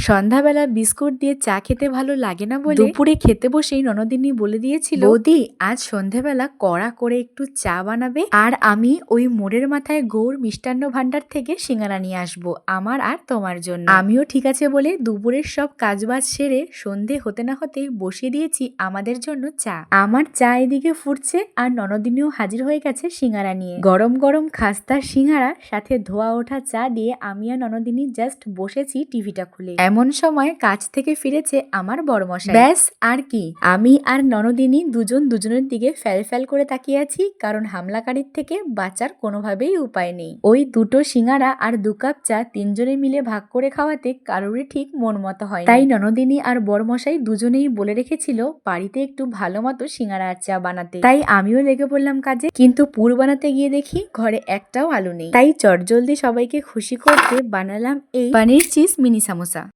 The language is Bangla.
সন্ধ্যাবেলা বিস্কুট দিয়ে চা খেতে ভালো লাগে না বলে দুপুরে খেতে বসেই ননদিনী বলে দিয়েছিল বৌদি আজ সন্ধ্যাবেলা কড়া করে একটু চা বানাবে আর আমি ওই মোড়ের মাথায় গৌর মিষ্টান্ন ভান্ডার থেকে সিঙ্গারা নিয়ে আসব আমার আর তোমার জন্য। আমিও ঠিক আছে বলে দুপুরের সব কাজবাজ সেরে সন্ধে হতে না হতে বসিয়ে দিয়েছি আমাদের জন্য চা। আমার চা এদিকে ফুটছে আর ননদিনীও হাজির হয়ে গেছে সিঙ্গারা নিয়ে। গরম গরম খাস্তা সিঙ্গারা সাথে ধোয়া ওঠা চা দিয়ে আমি আর ননদিনী জাস্ট বসেছি টিভিটা খুলে। এমন সময় কাজ থেকে ফিরেছে আমার বড়মশাই ব্যাস আর কি? আমি আর ননদিনী দুজন দুজনের দিকে ফ্যাল ফ্যাল করে তাকিয়ে আছি কারণ হামলাকারীর থেকে বাঁচার কোনোভাবেই উপায় নেই। ওই দুটো সিঙ্গারা আর দু কাপ চা তিনজনে মিলে ভাগ করে খাওয়াতে কারোরই ঠিক মন মতো হয় তাই ননদিনী আর বড়মশাই দুজনেই বলে রেখেছিল বাড়িতে একটু ভালো মতো সিঙ্গারা আর চা বানাতে। তাই আমিও লেগে পড়লাম কাজে কিন্তু পুর বানাতে গিয়ে দেখি ঘরে একটাও আলু নেই। তাই চটজলদি সবাইকে খুশি করতে বানালাম এই পানির চিজ মিনি সামোসা।